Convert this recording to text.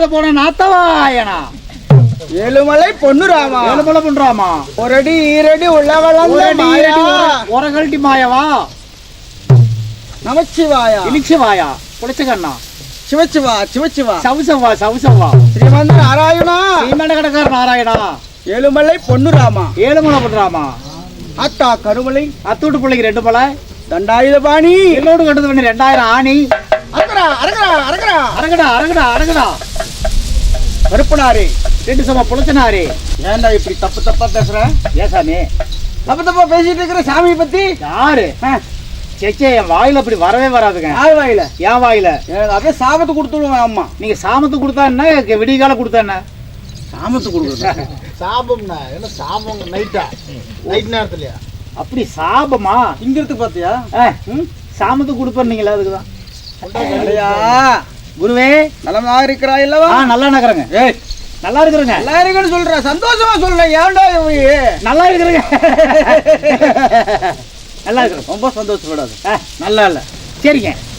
இல்லாத போன நாத்தவாயனா? ஏழுமலை பொன்னுராமா ஏழுமலை பண்றாமா ஒரு அடி ஈரடி உள்ள வளர்ந்த மாயா. உரகல்ட்டி மாயவா? நமச்சிவாயா. இலிச்ச வாயா புளிச்ச கண்ணா? சிவச்சிவா சிவச்சிவா. சவுசவா சவுசவா ஸ்ரீமந்த நாராயணா. சீமண்ட கடக்கார நாராயணா? ஏழுமலை பொன்னுராமா ஏழுமலை பண்றாமா அத்தா கருமலை. அத்தூட்டு பிள்ளைக்கு ரெண்டு மலை. தண்டாயுத பாணி. எல்லோடு கண்டது பண்ணி ரெண்டாயிரம் ஆணி. அரகரா அரகரா அரகரா அரகடா அரகடா அரகடா கருப்பனாரே ரெண்டு சம புளிச்சனாரே ஏன்டா இப்படி தப்பு தப்பா பேசுற? ஏசாமி தப்பு தப்பா பேசிட்டு இருக்கிற சாமியை பத்தி? யாரு? ஆ, சேச்சே என் வாயில அப்படி வரவே வராதுங்க. யார் வாயில? என் வாயில. அப்படியே சாபத்தை கொடுத்துடுவேன் அம்மா. நீங்க சாமத்து கொடுத்தா என்ன? விடிகால கொடுத்தா என்ன? சாமத்தை கொடுக்குறேன் சாபம்னா என்ன சாபம்? நைட்டா நைட் நேரத்துலயா? அப்படி சாபமா? திங்கிறதுக்கு பார்த்தியா? சாமத்து கொடுப்பீங்களா அதுக்குதான். இல்லையா? குருவே. நலமா இருக்கிறாய் இல்லவா நல்லா நகரங்க ஏய். நல்லா இருக்கிறேங்க. நல்லா இருக்குன்னு சொல்ற. சந்தோஷமா சொல்றேன் ஏன்டா நல்லா இருக்கிறேங்க. நல்லா இருக்கிறோம் ரொம்ப சந்தோஷப்படாது. நல்லா இல்ல. சரிங்க.